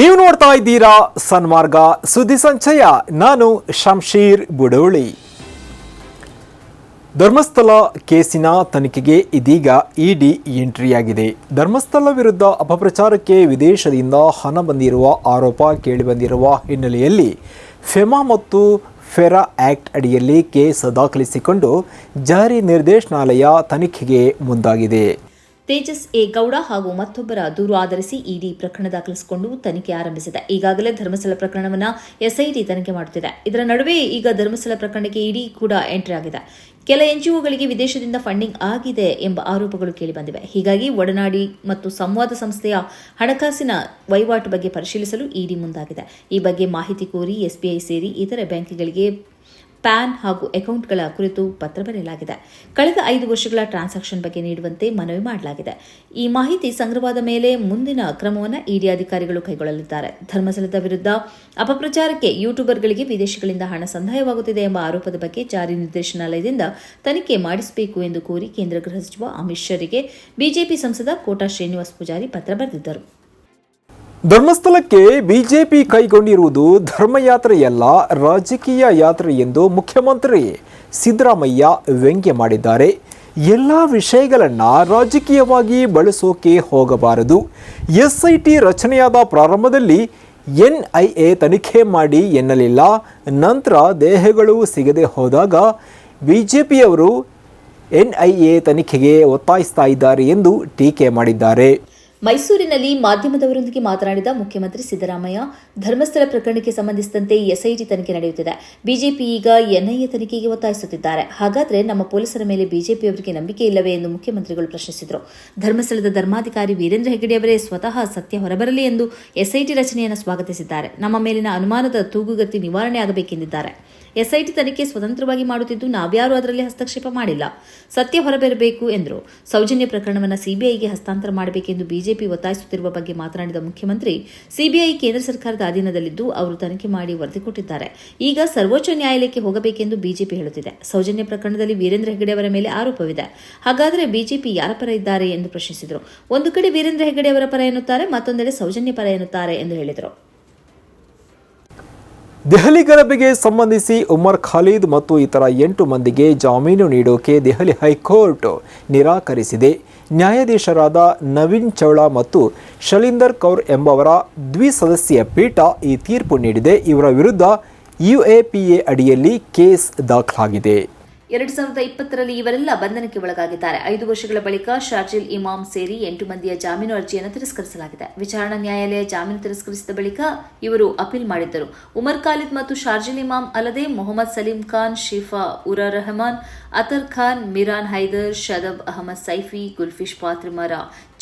ನೀವು ನೋಡ್ತಾ ಇದ್ದೀರಾ ಸನ್ಮಾರ್ಗ ಸುದ್ದಿ ಸಂಚಯ. ನಾನು ಶಂಶೀರ್ ಬುಡೋಳಿ. ಧರ್ಮಸ್ಥಳ ಕೇಸಿನ ತನಿಖೆಗೆ ಇದೀಗ ಇಡಿ ಎಂಟ್ರಿಯಾಗಿದೆ ಧರ್ಮಸ್ಥಳ ವಿರುದ್ಧ ಅಪಪ್ರಚಾರಕ್ಕೆ ವಿದೇಶದಿಂದ ಹಣ ಬಂದಿರುವ ಆರೋಪ ಕೇಳಿಬಂದಿರುವ ಹಿನ್ನೆಲೆಯಲ್ಲಿ ಫೆಮಾ ಮತ್ತು ಫೆರಾ ಆ್ಯಕ್ಟ್ ಅಡಿಯಲ್ಲಿ ಕೇಸ್ ದಾಖಲಿಸಿಕೊಂಡು ಜಾರಿ ನಿರ್ದೇಶನಾಲಯ ತನಿಖೆಗೆ ಮುಂದಾಗಿದೆ. ತೇಜಸ್ ಎ ಗೌಡ ಹಾಗೂ ಮತ್ತೊಬ್ಬರ ದೂರು ಆಧರಿಸಿ ಇಡಿ ಪ್ರಕರಣ ದಾಖಲಿಸಿಕೊಂಡು ತನಿಖೆ ಆರಂಭಿಸಿದೆ. ಈಗಾಗಲೇ ಧರ್ಮಸ್ಥಳ ಪ್ರಕರಣವನ್ನು ಎಸ್ಐಟಿ ತನಿಖೆ ಮಾಡುತ್ತಿದೆ. ಇದರ ನಡುವೆ ಈಗ ಧರ್ಮಸ್ಥಳ ಪ್ರಕರಣಕ್ಕೆ ಇಡಿ ಕೂಡ ಎಂಟ್ರಿ ಆಗಿದೆ. ಕೆಲ ಎನ್ಜಿಒಗಳಿಗೆ ವಿದೇಶದಿಂದ ಫಂಡಿಂಗ್ ಆಗಿದೆ ಎಂಬ ಆರೋಪಗಳು ಕೇಳಿಬಂದಿವೆ ಹೀಗಾಗಿ ಒಡನಾಡಿ ಮತ್ತು ಸಂವಾದ ಸಂಸ್ಥೆಯ ಹಣಕಾಸಿನ ವಹಿವಾಟು ಬಗ್ಗೆ ಪರಿಶೀಲಿಸಲು ಇಡಿ ಮುಂದಾಗಿದೆ. ಈ ಬಗ್ಗೆ ಮಾಹಿತಿ ಕೋರಿ ಎಸ್ಬಿಐ ಸೇರಿ ಇತರೆ ಬ್ಯಾಂಕ್ಗಳಿಗೆ ಪ್ಯಾನ್ ಹಾಗೂ ಅಕೌಂಟ್ಗಳ ಕುರಿತು ಪತ್ರ ಬರೆಯಲಾಗಿದೆ. ಕಳೆದ ಐದು ವರ್ಷಗಳ ಟ್ರಾನ್ಸಾಕ್ಷನ್ ಬಗ್ಗೆ ನೀಡುವಂತೆ ಮನವಿ ಮಾಡಲಾಗಿದೆ. ಈ ಮಾಹಿತಿ ಸಂಗ್ರಹವಾದ ಮೇಲೆ ಮುಂದಿನ ಕ್ರಮವನ್ನು ಇಡಿ ಅಧಿಕಾರಿಗಳು ಕೈಗೊಳ್ಳಲಿದ್ದಾರೆ. ಧರ್ಮಸ್ಥಳದ ವಿರುದ್ಧ ಅಪಪ್ರಚಾರಕ್ಕೆ ಯೂಟ್ಯೂಬರ್ಗಳಿಗೆ ವಿದೇಶಗಳಿಂದ ಹಣ ಸಂದಾಯವಾಗುತ್ತಿದೆ ಎಂಬ ಆರೋಪದ ಬಗ್ಗೆ ಜಾರಿ ನಿರ್ದೇಶನಾಲಯದಿಂದ ತನಿಖೆ ಮಾಡಿಸಬೇಕು ಎಂದು ಕೋರಿ ಕೇಂದ್ರ ಗೃಹ ಸಚಿವ ಅಮಿತ್ ಶರಿಗೆ ಬಿಜೆಪಿ ಸಂಸದ ಕೋಟಾ ಶ್ರೀನಿವಾಸ್ ಪೂಜಾರಿ ಪತ್ರ ಬರೆದಿದ್ದರು. ಧರ್ಮಸ್ಥಳಕ್ಕೆ ಬಿಜೆಪಿ ಕೈಗೊಂಡಿರುವುದು ಧರ್ಮಯಾತ್ರೆಯಲ್ಲ, ರಾಜಕೀಯ ಯಾತ್ರೆ ಎಂದು ಮುಖ್ಯಮಂತ್ರಿ ಸಿದ್ದರಾಮಯ್ಯ ವ್ಯಂಗ್ಯ ಮಾಡಿದ್ದಾರೆ. ಎಲ್ಲ ವಿಷಯಗಳನ್ನು ರಾಜಕೀಯವಾಗಿ ಬಳಸೋಕೆ ಹೋಗಬಾರದು. ಎಸ್ಐಟಿ ರಚನೆಯಾದ ಪ್ರಾರಂಭದಲ್ಲಿ ಎನ್ಐಎ ತನಿಖೆ ಮಾಡಿ ಎನ್ನಲಿಲ್ಲ. ನಂತರ ದೇಹಗಳು ಸಿಗದೆ ಹೋದಾಗ ಬಿಜೆಪಿಯವರು ಎ ತನಿಖೆಗೆ ಒತ್ತಾಯಿಸ್ತಾ ಇದ್ದಾರೆ ಎಂದು ಟೀಕೆ ಮಾಡಿದ್ದಾರೆ. ಮೈಸೂರಿನಲ್ಲಿ ಮಾಧ್ಯಮದವರೊಂದಿಗೆ ಮಾತನಾಡಿದ ಮುಖ್ಯಮಂತ್ರಿ ಸಿದ್ದರಾಮಯ್ಯ, ಧರ್ಮಸ್ಥಳ ಪ್ರಕರಣಕ್ಕೆ ಸಂಬಂಧಿಸಿದಂತೆ ಎಸ್ಐಟಿ ತನಿಖೆ ನಡೆಯುತ್ತಿದೆ. ಬಿಜೆಪಿ ಈಗ ಎನ್ಐಎ ತನಿಖೆಗೆ ಒತ್ತಾಯಿಸುತ್ತಿದ್ದಾರೆ. ಹಾಗಾದರೆ ನಮ್ಮ ಪೊಲೀಸರ ಮೇಲೆ ಬಿಜೆಪಿಯವರಿಗೆ ನಂಬಿಕೆ ಇಲ್ಲವೇ ಎಂದು ಮುಖ್ಯಮಂತ್ರಿಗಳು ಪ್ರಶ್ನಿಸಿದರು. ಧರ್ಮಸ್ಥಳದ ಧರ್ಮಾಧಿಕಾರಿ ವೀರೇಂದ್ರ ಹೆಗಡೆಯವರೇ ಸ್ವತಃ ಸತ್ಯ ಹೊರಬರಲಿ ಎಂದು ಎಸ್ಐಟಿ ರಚನೆಯನ್ನು ಸ್ವಾಗತಿಸಿದ್ದಾರೆ. ನಮ್ಮ ಮೇಲಿನ ಅನುಮಾನದ ತೂಗುಗತಿ ನಿವಾರಣೆ ಆಗಬೇಕೆಂದಿದ್ದಾರೆ ಎಸ್ಐಟಿ ತನಿಖೆ ಸ್ವತಂತ್ರವಾಗಿ ಮಾಡುತ್ತಿದ್ದು ನಾವ್ಯಾರೂ ಅದರಲ್ಲಿ ಹಸ್ತಕ್ಷೇಪ ಮಾಡಿಲ್ಲ. ಸತ್ಯ ಹೊರಬರಬೇಕು ಎಂದರು. ಸೌಜನ್ಯ ಪ್ರಕರಣವನ್ನು ಸಿಬಿಐಗೆ ಹಸ್ತಾಂತರ ಮಾಡಬೇಕೆಂದು ಬಿಜೆಪಿ ಒತ್ತಾಯಿಸುತ್ತಿರುವ ಬಗ್ಗೆ ಮಾತನಾಡಿದ ಮುಖ್ಯಮಂತ್ರಿ, ಸಿಬಿಐ ಕೇಂದ್ರ ಸರ್ಕಾರದ ಅಧೀನದಲ್ಲಿದ್ದು ಅವರು ತನಿಖೆ ಮಾಡಿ ವರದಿ ಕೊಟ್ಟಿದ್ದಾರೆ. ಈಗ ಸರ್ವೋಚ್ಚ ನ್ಯಾಯಾಲಯಕ್ಕೆ ಹೋಗಬೇಕೆಂದು ಬಿಜೆಪಿ ಹೇಳುತ್ತಿದೆ. ಸೌಜನ್ಯ ಪ್ರಕರಣದಲ್ಲಿ ವೀರೇಂದ್ರ ಹೆಗಡೆ ಅವರ ಮೇಲೆ ಆರೋಪವಿದೆ. ಹಾಗಾದರೆ ಬಿಜೆಪಿ ಯಾರ ಪರ ಇದ್ದಾರೆ ಎಂದು ಪ್ರಶ್ನಿಸಿದರು. ಒಂದು ಕಡೆ ವೀರೇಂದ್ರ ಹೆಗಡೆ ಅವರ ಪರ ಎನ್ನುತ್ತಾರೆ, ಮತ್ತೊಂದೆಡೆ ಸೌಜನ್ಯ ಪರ ಎನ್ನುತ್ತಾರೆ ಎಂದು ಹೇಳಿದರು. ದೆಹಲಿ ಗಲಭೆಗೆ ಸಂಬಂಧಿಸಿ ಉಮರ್ ಖಾಲೀದ್ ಮತ್ತು ಇತರ ಎಂಟು ಮಂದಿಗೆ ಜಾಮೀನು ನೀಡೋಕೆ ದೆಹಲಿ ಹೈಕೋರ್ಟ್ ನಿರಾಕರಿಸಿದೆ. ನ್ಯಾಯಾಧೀಶರಾದ ನವೀನ್ ಚೌಳಾ ಮತ್ತು ಶಲೀಂದರ್ ಕೌರ್ ಎಂಬವರ ದ್ವಿಸದಸ್ಯ ಪೀಠ ಈ ತೀರ್ಪು ನೀಡಿದೆ. ಇವರ ವಿರುದ್ಧ ಯುಎಪಿಎ ಅಡಿಯಲ್ಲಿ ಕೇಸ್ ದಾಖಲಾಗಿದೆ. ಎರಡು ಸಾವಿರದ ಇಪ್ಪತ್ತರಲ್ಲಿ ಇವರೆಲ್ಲ ಬಂಧನಕ್ಕೆ ಒಳಗಾಗಿದ್ದಾರೆ. ಐದು ವರ್ಷಗಳ ಬಳಿಕ ಶಾರ್ಜಿಲ್ ಇಮಾಮ್ ಸೇರಿ ಎಂಟು ಮಂದಿಯ ಜಾಮೀನು ಅರ್ಜಿಯನ್ನು ತಿರಸ್ಕರಿಸಲಾಗಿದೆ. ವಿಚಾರಣಾ ನ್ಯಾಯಾಲಯ ಜಾಮೀನು ತಿರಸ್ಕರಿಸಿದ ಬಳಿಕ ಇವರು ಅಪೀಲ್ ಮಾಡಿದ್ದರು. ಉಮರ್ ಖಾಲಿದ್ ಮತ್ತು ಶಾರ್ಜಿಲ್ ಇಮಾಮ್ ಅಲ್ಲದೆ ಮೊಹಮ್ಮದ್ ಸಲೀಂ ಖಾನ್, ಶಿಫಾ ಉರಾ ರೆಹಮಾನ್ ಅತರ್ ಖಾನ್, ಮಿರಾನ್ ಹೈದರ್, ಶದಬ್ ಅಹಮದ್ ಸೈಫಿ, ಗುಲ್ಫಿಶ್ ಪಾತ್ರಿಮರ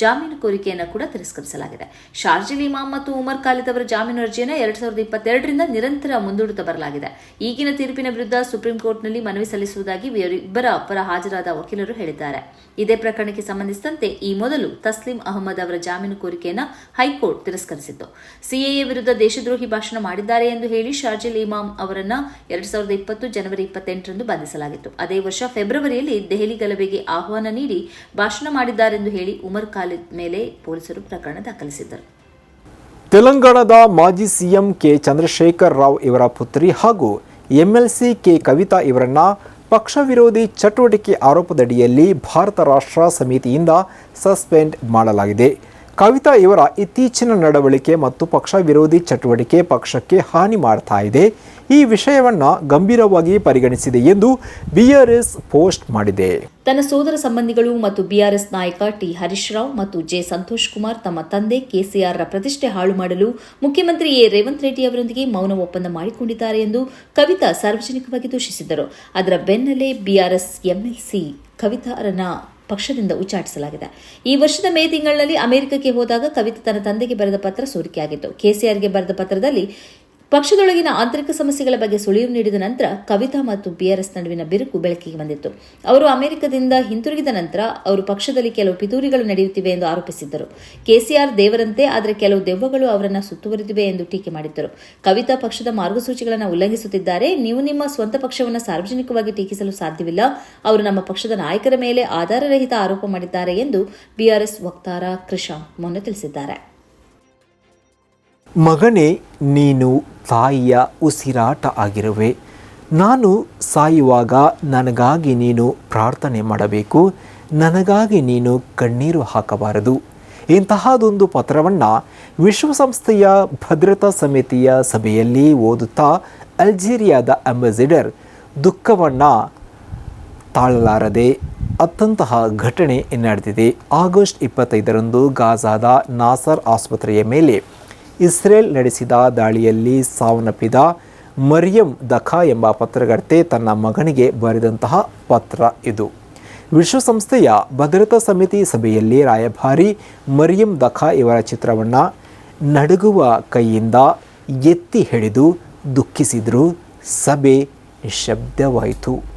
ಜಾಮೀನು ಕೋರಿಕೆಯನ್ನು ಕೂಡ ತಿರಸ್ಕರಿಸಲಾಗಿದೆ. ಶಾರ್ಜಿಲ್ ಇಮಾಮ್ ಮತ್ತು ಉಮರ್ ಖಾಲಿದ್ ಅವರ ಜಾಮೀನು ಅರ್ಜಿಯನ್ನು ಎರಡ್ ಸಾವಿರದ ಇಪ್ಪತ್ತೆರಡರಿಂದ ನಿರಂತರ ಮುಂದೂಡುತ್ತಾ ಬರಲಾಗಿದೆ. ಈಗಿನ ತೀರ್ಪಿನ ವಿರುದ್ಧ ಸುಪ್ರೀಂ ಕೋರ್ಟ್ನಲ್ಲಿ ಮನವಿ ಸಲ್ಲಿಸುವುದಾಗಿ ಇವರಿಬ್ಬರ ಪರ ಹಾಜರಾದ ವಕೀಲರು ಹೇಳಿದ್ದಾರೆ. ಇದೇ ಪ್ರಕರಣಕ್ಕೆ ಸಂಬಂಧಿಸಿದಂತೆ ಈ ಮೊದಲು ತಸ್ಲಿಂ ಅಹಮದ್ ಅವರ ಜಾಮೀನು ಕೋರಿಕೆಯನ್ನು ಹೈಕೋರ್ಟ್ ತಿರಸ್ಕರಿಸಿತ್ತು. ಸಿಎಎ ವಿರುದ್ಧ ದೇಶದ್ರೋಹಿ ಭಾಷಣ ಮಾಡಿದ್ದಾರೆ ಎಂದು ಹೇಳಿ ಶಾರ್ಜಿಲ್ ಇಮಾಮ್ ಅವರನ್ನು ಎರಡ್ ಸಾವಿರದ ಇಪ್ಪತ್ತು ಜನವರಿ ಇಪ್ಪತ್ತೆಂಟರಂದು ಬಂಧಿಸಲಾಗಿತ್ತು. ಅದೇ ವರ್ಷ ಫೆಬ್ರವರಿಯಲ್ಲಿ ದೆಹಲಿ ಗಲಭೆಗೆ ಆಹ್ವಾನ ನೀಡಿ ಭಾಷಣ ಮಾಡಿದ್ದಾರೆಂದು ಹೇಳಿ ಉಮರ್ ಖಾಲಿದ್ ಮೇಲೆ ಪೊಲೀಸರು ಪ್ರಕರಣ ದಾಖಲಿಸಿದ್ದರು. ತೆಲಂಗಾಣದ ಮಾಜಿ ಸಿಎಂ ಕೆ ಚಂದ್ರಶೇಖರ್ ರಾವ್ ಇವರ ಪುತ್ರಿ ಹಾಗೂ ಎಂಎಲ್ಸಿ ಕೆ ಕವಿತಾ ಇವರನ್ನ ಪಕ್ಷ ವಿರೋಧಿ ಚಟುವಟಿಕೆ ಆರೋಪದಡಿಯಲ್ಲಿ ಭಾರತ ರಾಷ್ಟ್ರ ಸಮಿತಿಯಿಂದ ಸಸ್ಪೆಂಡ್ ಮಾಡಲಾಗಿದೆ. ಕವಿತಾ ಇವರ ಇತ್ತೀಚಿನ ನಡವಳಿಕೆ ಮತ್ತು ಪಕ್ಷ ವಿರೋಧಿ ಚಟುವಟಿಕೆ ಪಕ್ಷಕ್ಕೆ ಹಾನಿ ಮಾಡ್ತಾ ಇದೆ. ಈ ವಿಷಯವನ್ನು ಗಂಭೀರವಾಗಿ ಪರಿಗಣಿಸಿದೆ ಎಂದು ಬಿಆರ್ಎಸ್ ಪೋಸ್ಟ್ ಮಾಡಿದೆ. ತನ್ನ ಸೋದರ ಸಂಬಂಧಿಗಳು ಮತ್ತು ಬಿಆರ್ಎಸ್ ನಾಯಕ ಟಿ ಹರೀಶ್ ರಾವ್ ಮತ್ತು ಜೆ ಸಂತೋಷ್ ಕುಮಾರ್ ತಮ್ಮ ತಂದೆ ಕೆಸಿಆರ್ರ ಪ್ರತಿಷ್ಠೆ ಹಾಳು ಮಾಡಲು ಮುಖ್ಯಮಂತ್ರಿ ಎ ರೇವಂತ್ ರೆಡ್ಡಿ ಅವರೊಂದಿಗೆ ಮೌನ ಒಪ್ಪಂದ ಮಾಡಿಕೊಂಡಿದ್ದಾರೆ ಎಂದು ಕವಿತಾ ಸಾರ್ವಜನಿಕವಾಗಿ ದೂಷಿಸಿದರು ಅದರ ಬೆನ್ನಲ್ಲೇ ಬಿಆರ್ಎಸ್ ಎಂಎಲ್ಸಿ ಕವಿತಾ ಅವರನ್ನ ಪಕ್ಷದಿಂದ ಉಚ್ಚಾಟಿಸಲಾಗಿದೆ. ಈ ವರ್ಷದ ಮೇ ತಿಂಗಳಿನಲ್ಲಿ ಅಮೆರಿಕಕ್ಕೆ ಹೋದಾಗ ಕವಿತಾ ತನ್ನ ತಂದೆಗೆ ಬರೆದ ಪತ್ರ ಸೋರಿಕೆಯಾಗಿತ್ತು. ಕೆಸಿಆರ್ಗೆ ಬರೆದ ಪತ್ರದಲ್ಲಿ ಪಕ್ಷದೊಳಗಿನ ಆಂತರಿಕ ಸಮಸ್ಯೆಗಳ ಬಗ್ಗೆ ಸುಳಿವು ನೀಡಿದ ನಂತರ ಕವಿತಾ ಮತ್ತು ಬಿಆರ್ಎಸ್ ನಡುವಿನ ಬಿರುಕು ಬೆಳಕಿಗೆ ಬಂದಿತ್ತು. ಅವರು ಅಮೆರಿಕದಿಂದ ಹಿಂತಿರುಗಿದ ನಂತರ ಅವರು ಪಕ್ಷದಲ್ಲಿ ಕೆಲವು ಪಿತೂರಿಗಳು ನಡೆಯುತ್ತಿವೆ ಎಂದು ಆರೋಪಿಸಿದ್ದರು. ಕೆಸಿಆರ್ ದೇವರಂತೆ, ಆದರೆ ಕೆಲವು ದೆವ್ವಗಳು ಅವರನ್ನು ಸುತ್ತುವರಿದಿವೆ ಎಂದು ಟೀಕೆ ಮಾಡಿದ್ದರು. ಕವಿತಾ ಪಕ್ಷದ ಮಾರ್ಗಸೂಚಿಗಳನ್ನು ಉಲ್ಲಂಘಿಸುತ್ತಿದ್ದಾರೆ. ನೀವು ನಿಮ್ಮ ಸ್ವಂತ ಪಕ್ಷವನ್ನು ಸಾರ್ವಜನಿಕವಾಗಿ ಟೀಕಿಸಲು ಸಾಧ್ಯವಿಲ್ಲ. ಅವರು ನಮ್ಮ ಪಕ್ಷದ ನಾಯಕರ ಮೇಲೆ ಆಧಾರರಹಿತ ಆರೋಪ ಮಾಡಿದ್ದಾರೆ ಎಂದು ಬಿಆರ್ಎಸ್ ವಕ್ತಾರ ಕೃಷಾಂಕ್ ಮೊನ್ನೆ ತಿಳಿಸಿದ್ದಾರೆ. ಮಗನೇ, ನೀನು ತಾಯಿಯ ಉಸಿರಾಟ ಆಗಿರುವೆ. ನಾನು ಸಾಯುವಾಗ ನನಗಾಗಿ ನೀನು ಪ್ರಾರ್ಥನೆ ಮಾಡಬೇಕು. ನನಗಾಗಿ ನೀನು ಕಣ್ಣೀರು ಹಾಕಬಾರದು. ಇಂತಹದೊಂದು ಪತ್ರವನ್ನು ವಿಶ್ವಸಂಸ್ಥೆಯ ಭದ್ರತಾ ಸಮಿತಿಯ ಸಭೆಯಲ್ಲಿ ಓದುತ್ತಾ ಅಲ್ಜೀರಿಯಾದ ಅಂಬಾಸಿಡರ್ ದುಃಖವನ್ನು ತಾಳಲಾರದೆ ಅತ್ತಂತಹ ಘಟನೆ ನಡೆದಿದೆ. ಆಗಸ್ಟ್ ಇಪ್ಪತ್ತೈದರಂದು ಗಾಜಾದ ನಾಸರ್ ಆಸ್ಪತ್ರೆಯ ಮೇಲೆ ಇಸ್ರೇಲ್ ನಡೆಸಿದ ದಾಳಿಯಲ್ಲಿ ಸಾವನ್ನಪ್ಪಿದ ಮರಿಯಂ ದಖಾ ಎಂಬ ಪತ್ರಕರ್ತೆ ತನ್ನ ಮಗನಿಗೆ ಬರೆದಂತಹ ಪತ್ರ ಇದು. ವಿಶ್ವಸಂಸ್ಥೆಯ ಭದ್ರತಾ ಸಮಿತಿ ಸಭೆಯಲ್ಲಿ ರಾಯಭಾರಿ ಮರಿಯಂ ದಖಾ ಇವರ ಚಿತ್ರವನ್ನು ನಡುಗುವ ಕೈಯಿಂದ ಎತ್ತಿ ಹಿಡಿದು ದುಃಖಿಸಿದರು. ಸಭೆ ನಿಶ್ಶಬ್ದವಾಯಿತು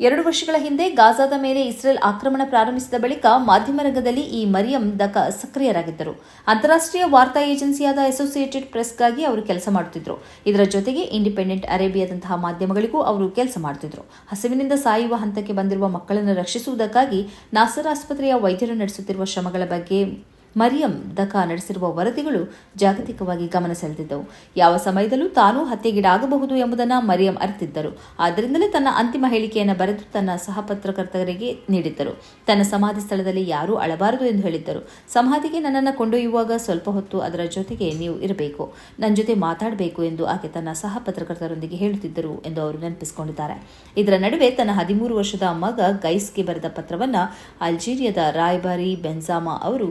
ಎರಡು ವರ್ಷಗಳ ಹಿಂದೆ ಗಾಜಾದ ಮೇಲೆ ಇಸ್ರೇಲ್ ಆಕ್ರಮಣ ಪ್ರಾರಂಭಿಸಿದ ಬಳಿಕ ಮಾಧ್ಯಮ ರಂಗದಲ್ಲಿ ಈ ಮರಿಯಂ ದಕ ಸಕ್ರಿಯರಾಗಿದ್ದರು. ಅಂತಾರಾಷ್ಟ್ರೀಯ ವಾರ್ತಾ ಏಜೆನ್ಸಿಯಾದ ಅಸೋಸಿಯೇಟೆಡ್ ಪ್ರೆಸ್ಗಾಗಿ ಅವರು ಕೆಲಸ ಮಾಡುತ್ತಿದ್ದರು. ಇದರ ಜೊತೆಗೆ ಇಂಡಿಪೆಂಡೆಂಟ್ ಅರೇಬಿಯಾದಂತಹ ಮಾಧ್ಯಮಗಳಿಗೂ ಅವರು ಕೆಲಸ ಮಾಡುತ್ತಿದ್ದರು. ಹಸಿವಿನಿಂದ ಸಾಯುವ ಹಂತಕ್ಕೆ ಬಂದಿರುವ ಮಕ್ಕಳನ್ನು ರಕ್ಷಿಸುವುದಕ್ಕಾಗಿ ನಾಸರ್ ಆಸ್ಪತ್ರೆಯ ವೈದ್ಯರು ನಡೆಸುತ್ತಿರುವ ಶ್ರಮಗಳ ಬಗ್ಗೆ ಮರಿಯಂ ದಕಾ ನಡೆಸಿರುವ ವರದಿಗಳು ಜಾಗತಿಕವಾಗಿ ಗಮನ ಸೆಳೆದಿದ್ದವು. ಯಾವ ಸಮಯದಲ್ಲೂ ತಾನೂ ಹತ್ಯೆಗೀಡಾಗಬಹುದು ಎಂಬುದನ್ನು ಮರಿಯಂ ಅರಿತಿದ್ದರು. ಆದ್ದರಿಂದಲೇ ತನ್ನ ಅಂತಿಮ ಹೇಳಿಕೆಯನ್ನು ಬರೆದು ತನ್ನ ಸಹಪತ್ರಕರ್ತರಿಗೆ ನೀಡಿದ್ದರು. ತನ್ನ ಸಮಾಧಿ ಸ್ಥಳದಲ್ಲಿ ಯಾರೂ ಅಳಬಾರದು ಎಂದು ಹೇಳಿದ್ದರು. ಸಮಾಧಿಗೆ ನನ್ನನ್ನು ಕೊಂಡೊಯ್ಯುವಾಗ ಸ್ವಲ್ಪ ಹೊತ್ತು ಅದರ ಜೊತೆಗೆ ನೀವು ಇರಬೇಕು. ನನ್ನ ಜೊತೆ ಮಾತಾಡಬೇಕು ಎಂದು ಆಕೆ ತನ್ನ ಸಹ ಪತ್ರಕರ್ತರೊಂದಿಗೆ ಹೇಳುತ್ತಿದ್ದರು ಎಂದು ಅವರು ನೆನಪಿಸಿಕೊಂಡಿದ್ದಾರೆ. ಇದರ ನಡುವೆ ತನ್ನ ಹದಿಮೂರು ವರ್ಷದ ಮಗ ಗೈಸ್ಗೆ ಬರೆದ ಪತ್ರವನ್ನು ಅಲ್ಜೀರಿಯಾದ ರಾಯಭಾರಿ ಬೆನ್ಜಾಮಾ ಅವರು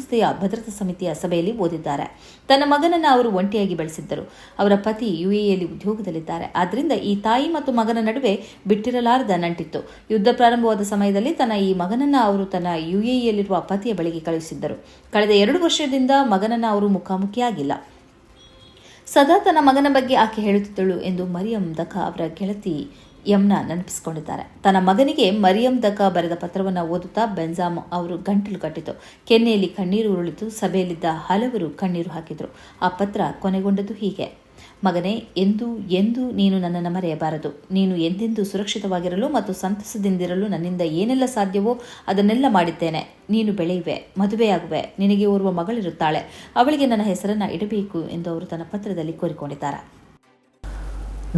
ವಿಶ್ವಸಂಸ್ಥೆಯ ಭದ್ರತಾ ಸಮಿತಿಯ ಸಭೆಯಲ್ಲಿ ಓದಿದ್ದಾರೆ. ತನ್ನ ಮಗನನ್ನು ಅವರು ಒಂಟಿಯಾಗಿ ಬೆಳೆಸಿದ್ದರು. ಅವರ ಪತಿ ಯುಎಇಯಲ್ಲಿ ಉದ್ಯೋಗದಲ್ಲಿದ್ದಾರೆ. ಆದ್ದರಿಂದ ಈ ತಾಯಿ ಮತ್ತು ಮಗನ ನಡುವೆ ಬಿಟ್ಟಿರಲಾರದ ನಂಟಿತ್ತು. ಯುದ್ಧ ಪ್ರಾರಂಭವಾದ ಸಮಯದಲ್ಲಿ ತನ್ನ ಈ ಮಗನನ್ನು ಅವರು ತನ್ನ ಯುಎಇಯಲ್ಲಿರುವ ಪತಿಯ ಬಳಿಗೆ ಕಳುಹಿಸಿದ್ದರು. ಕಳೆದ ಎರಡು ವರ್ಷದಿಂದ ಮಗನನ್ನು ಅವರು ಮುಖಾಮುಖಿಯಾಗಿಲ್ಲ. ಸದಾ ತನ್ನ ಮಗನ ಬಗ್ಗೆ ಆಕೆ ಹೇಳುತ್ತಿದ್ದಳು ಎಂದು ಮರಿಯಂ ದಖಾ ಅವರ ಗೆಳತಿ ಯಮ್ನ ನೆನಪಿಸಿಕೊಂಡಿದ್ದಾರೆ. ತನ್ನ ಮಗನಿಗೆ ಮರಿಯಂ ದಕ್ಕ ಬರೆದ ಪತ್ರವನ್ನು ಓದುತ್ತಾ ಬೆಂಜಾಮ್ ಅವರು ಗಂಟಲು ಕಟ್ಟಿತು. ಕೆನ್ನೆಯಲ್ಲಿ ಕಣ್ಣೀರು ಉರುಳಿತು. ಸಭೆಯಲ್ಲಿದ್ದ ಹಲವರು ಕಣ್ಣೀರು ಹಾಕಿದರು. ಆ ಪತ್ರ ಕೊನೆಗೊಂಡದ್ದು ಹೀಗೆ. ಮಗನೇ, ಎಂದು ಎಂದು ನೀನು ನನ್ನನ್ನು ಮರೆಯಬಾರದು. ನೀನು ಎಂದೆಂದೂ ಸುರಕ್ಷಿತವಾಗಿರಲು ಮತ್ತು ಸಂತಸದಿಂದಿರಲು ನನ್ನಿಂದ ಏನೆಲ್ಲ ಸಾಧ್ಯವೋ ಅದನ್ನೆಲ್ಲ ಮಾಡಿದ್ದೇನೆ. ನೀನು ಬೆಳೆಯುವೆ, ಮದುವೆಯಾಗುವೆ, ನಿನಗೆ ಓರ್ವ ಮಗಳಿರುತ್ತಾಳೆ. ಅವಳಿಗೆ ನನ್ನ ಹೆಸರನ್ನು ಇಡಬೇಕು ಎಂದು ಅವರು ತನ್ನ ಪತ್ರದಲ್ಲಿ ಕೋರಿಕೊಂಡಿದ್ದಾರೆ.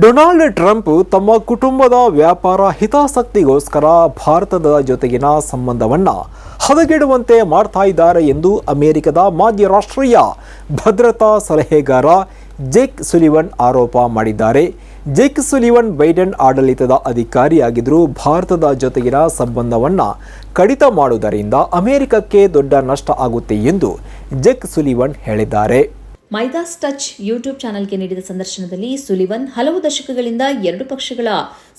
ಡೊನಾಲ್ಡ್ ಟ್ರಂಪ್ ತಮ್ಮ ಕುಟುಂಬದ ವ್ಯಾಪಾರ ಹಿತಾಸಕ್ತಿಗೋಸ್ಕರ ಭಾರತದ ಜೊತೆಗಿನ ಸಂಬಂಧವನ್ನು ಹದಗೆಡುವಂತೆ ಮಾಡ್ತಾ ಇದ್ದಾರೆ ಎಂದು ಅಮೆರಿಕದ ಮಾಜಿ ರಾಷ್ಟ್ರೀಯ ಭದ್ರತಾ ಸಲಹೆಗಾರ ಜೇಕ್ ಸುಲಿವನ್ ಆರೋಪ ಮಾಡಿದ್ದಾರೆ. ಜೇಕ್ ಸುಲಿವನ್ ಬೈಡನ್ ಆಡಳಿತದ ಅಧಿಕಾರಿಯಾಗಿದ್ದರೂ ಭಾರತದ ಜೊತೆಗಿನ ಸಂಬಂಧವನ್ನು ಕಡಿತ ಮಾಡುವುದರಿಂದ ಅಮೆರಿಕಕ್ಕೆ ದೊಡ್ಡ ನಷ್ಟ ಆಗುತ್ತೆ ಎಂದು ಜೆಕ್ ಸುಲಿವನ್ ಹೇಳಿದ್ದಾರೆ. ಮೈದಾಸ್ ಟಚ್ ಯೂಟ್ಯೂಬ್ ಚಾನೆಲ್ಗೆ ನೀಡಿದ ಸಂದರ್ಶನದಲ್ಲಿ ಸುಲಿವನ್ ಹಲವು ದಶಕಗಳಿಂದ ಎರಡು ಪಕ್ಷಗಳ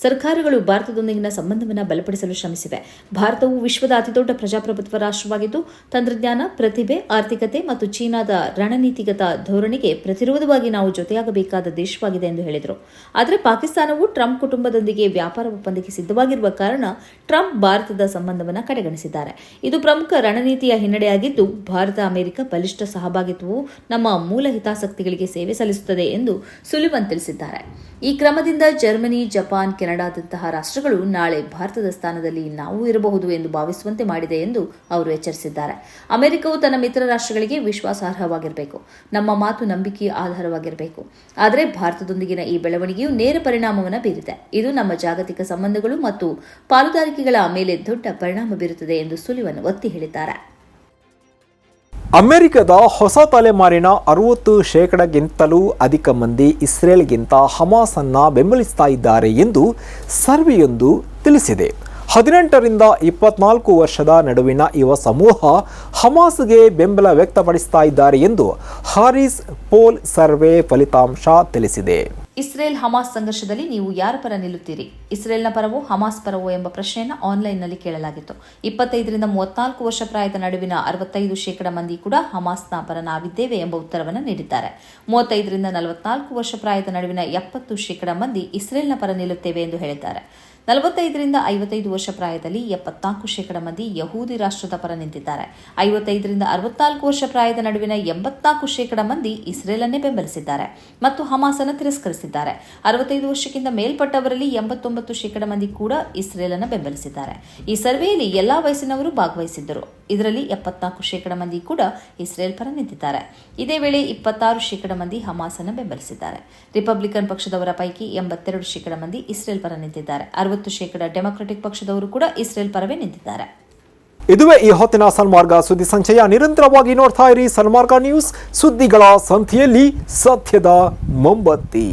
ಸರ್ಕಾರಗಳು ಭಾರತದೊಂದಿಗಿನ ಸಂಬಂಧವನ್ನು ಬಲಪಡಿಸಲು ಶ್ರಮಿಸಿವೆ. ಭಾರತವು ವಿಶ್ವದ ಅತಿದೊಡ್ಡ ಪ್ರಜಾಪ್ರಭುತ್ವ ರಾಷ್ಟ್ರವಾಗಿದ್ದು, ತಂತ್ರಜ್ಞಾನ, ಪ್ರತಿಭೆ, ಆರ್ಥಿಕತೆ ಮತ್ತು ಚೀನಾದ ರಣನೀತಿಗತ ಧೋರಣೆಗೆ ಪ್ರತಿರೋಧವಾಗಿ ನಾವು ಜೊತೆಯಾಗಬೇಕಾದ ದೇಶವಾಗಿದೆ ಎಂದು ಹೇಳಿದರು. ಆದರೆ ಪಾಕಿಸ್ತಾನವು ಟ್ರಂಪ್ ಕುಟುಂಬದೊಂದಿಗೆ ವ್ಯಾಪಾರ ಒಪ್ಪಂದಕ್ಕೆ ಸಿದ್ಧವಾಗಿರುವ ಕಾರಣ ಟ್ರಂಪ್ ಭಾರತದ ಸಂಬಂಧವನ್ನು ಕಡೆಗಣಿಸಿದ್ದಾರೆ. ಇದು ಪ್ರಮುಖ ರಣನೀತಿಯ ಹಿನ್ನಡೆಯಾಗಿದ್ದು, ಭಾರತ ಅಮೆರಿಕ ಬಲಿಷ್ಠ ಸಹಭಾಗಿತ್ವವು ನಮ್ಮ ಮೂಲ ಹಿತಾಸಕ್ತಿಗಳಿಗೆ ಸೇವೆ ಸಲ್ಲಿಸುತ್ತದೆ ಎಂದು ಸುಲಿವನ್ ತಿಳಿಸಿದ್ದಾರೆ. ಈ ಕ್ರಮದಿಂದ ಜರ್ಮನಿ, ಜಪಾನ್ ಕೆನಡಾದಂತಹ ರಾಷ್ಟ್ರಗಳು ನಾಳೆ ಭಾರತದ ಸ್ಥಾನದಲ್ಲಿ ನಾವು ಇರಬಹುದು ಎಂದು ಭಾವಿಸುವಂತೆ ಮಾಡಿದೆ ಎಂದು ಅವರು ಎಚ್ಚರಿಸಿದ್ದಾರೆ. ಅಮೆರಿಕವು ತನ್ನ ಮಿತ್ರ ರಾಷ್ಟ್ರಗಳಿಗೆ ವಿಶ್ವಾಸಾರ್ಹವಾಗಿರಬೇಕು. ನಮ್ಮ ಮಾತು ನಂಬಿಕೆಯ ಆಧಾರವಾಗಿರಬೇಕು. ಆದರೆ ಭಾರತದೊಂದಿಗಿನ ಈ ಬೆಳವಣಿಗೆಯು ನೇರ ಪರಿಣಾಮವನ್ನು ಬೀರಿದೆ. ಇದು ನಮ್ಮ ಜಾಗತಿಕ ಸಂಬಂಧಗಳು ಮತ್ತು ಪಾಲುದಾರಿಕೆಗಳ ಮೇಲೆ ದೊಡ್ಡ ಪರಿಣಾಮ ಬೀರುತ್ತದೆ ಎಂದು ಸುಲಿವನ್ ಒತ್ತಿ ಹೇಳಿದ್ದಾರೆ. ಅಮೆರಿಕದ ಹೊಸ ತಲೆಮಾರಿನ ಅರುವತ್ತು ಶೇಕಡಗಿಂತಲೂ ಅಧಿಕ ಮಂದಿ ಇಸ್ರೇಲ್ಗಿಂತ ಹಮಾಸನ್ನು ಬೆಂಬಲಿಸ್ತಾ ಇದ್ದಾರೆ ಎಂದು ಸರ್ವೆಯೊಂದು ತಿಳಿಸಿದೆ. ಹದಿನೆಂಟರಿಂದ ಇಪ್ಪತ್ನಾಲ್ಕು ವರ್ಷದ ನಡುವಿನ ಯುವ ಸಮೂಹ ಹಮಾಸ್ಗೆ ಬೆಂಬಲ ವ್ಯಕ್ತಪಡಿಸ್ತಾ ಇದ್ದಾರೆ ಎಂದು ಹಾರಿಸ್ ಪೋಲ್ ಸರ್ವೆ ಫಲಿತಾಂಶ ತಿಳಿಸಿದೆ. ಇಸ್ರೇಲ್ ಹಮಾಸ್ ಸಂಘರ್ಷದಲ್ಲಿ ನೀವು ಯಾರ ಪರ ನಿಲ್ಲುತ್ತೀರಿ? ಇಸ್ರೇಲ್ನ ಪರವೋ, ಹಮಾಸ್ ಪರವೋ ಎಂಬ ಪ್ರಶ್ನೆಯನ್ನು ಆನ್ಲೈನ್ನಲ್ಲಿ ಕೇಳಲಾಗಿತ್ತು. ಇಪ್ಪತ್ತೈದರಿಂದ ಮೂವತ್ನಾಲ್ಕು ವರ್ಷ ಪ್ರಾಯದ ನಡುವಿನ ಅರವತ್ತೈದು ಶೇಕಡ ಮಂದಿ ಕೂಡ ಹಮಾಸ್ನ ಪರ ನಾವಿದ್ದೇವೆ ಎಂಬ ಉತ್ತರವನ್ನು ನೀಡಿದ್ದಾರೆ. ಮೂವತ್ತೈದರಿಂದ ನಲವತ್ನಾಲ್ಕು ವರ್ಷ ಪ್ರಾಯದ ನಡುವಿನ ಎಪ್ಪತ್ತು ಶೇಕಡ ಮಂದಿ ಇಸ್ರೇಲ್ನ ಪರ ನಿಲ್ಲುತ್ತೇವೆ ಎಂದು ಹೇಳಿದ್ದಾರೆ. ನಲವತ್ತೈದರಿಂದ ಐವತ್ತೈದು ವರ್ಷ ಪ್ರಾಯದಲ್ಲಿ ಎಪ್ಪತ್ನಾಲ್ಕು ಶೇಕಡ ಮಂದಿ ಯಹೂದಿ ರಾಷ್ಟ್ರದ ಪರ ನಿಂತಿದ್ದಾರೆ. ಐವತ್ತೈದರಿಂದ ಅರವತ್ನಾಲ್ಕು ವರ್ಷ ಪ್ರಾಯದ ನಡುವಿನ ಎಂಬತ್ನಾಲ್ಕು ಶೇಕಡ ಮಂದಿ ಇಸ್ರೇಲನ್ನೇ ಬೆಂಬಲಿಸಿದ್ದಾರೆ ಮತ್ತು ಹಮಾಸನ್ನು ತಿರಸ್ಕರಿಸಿದ್ದಾರೆ. ಅರವತ್ತೈದು ವರ್ಷಕ್ಕಿಂತ ಮೇಲ್ಪಟ್ಟವರಲ್ಲಿ ಎಂಬತ್ತೊಂಬತ್ತು ಶೇಕಡ ಮಂದಿ ಕೂಡ ಇಸ್ರೇಲನ್ನು ಬೆಂಬಲಿಸಿದ್ದಾರೆ. ಈ ಸರ್ವೆಯಲ್ಲಿ ಎಲ್ಲಾ ವಯಸ್ಸಿನವರು ಭಾಗವಹಿಸಿದ್ದರು. ಇದರಲ್ಲಿ ಎಪ್ಪತ್ನಾಲ್ಕು ಶೇಕಡ ಮಂದಿ ಕೂಡ ಇಸ್ರೇಲ್ ಪರ ನಿಂತಿದ್ದಾರೆ. ಇದೇ ವೇಳೆ ಇಪ್ಪತ್ತಾರು ಶೇಕಡ ಮಂದಿ ಹಮಾಸನ್ನು ಬೆಂಬಲಿಸಿದ್ದಾರೆ. ರಿಪಬ್ಲಿಕನ್ ಪಕ್ಷದವರ ಪೈಕಿ ಎಂಬತ್ತೆರಡು ಶೇಕಡ ಮಂದಿ ಇಸ್ರೇಲ್ ಪರ ನಿಂತಿದ್ದಾರೆ. ಅರವತ್ತು ಶೇಕಡ ಡೆಮಾಕ್ರೆಟಿಕ್ ಪಕ್ಷದವರು ಕೂಡ ಇಸ್ರೇಲ್ ಪರವೇ ನಿಂತಿದ್ದಾರೆ. ಇದುವೇ ಈ ಹೊತ್ತಿನ ಸನ್ಮಾರ್ಗ ಸುದ್ದಿ ಸಂಚಯ. ನಿರಂತರವಾಗಿ ನೋಡ್ತಾ ಇರಿ ಸನ್ಮಾರ್ಗ ನ್ಯೂಸ್ ಸುದ್ದಿಗಳ ಸಂಧಿಯಲ್ಲಿ ಸತ್ಯದ ಮೊಂಬತ್ತಿ.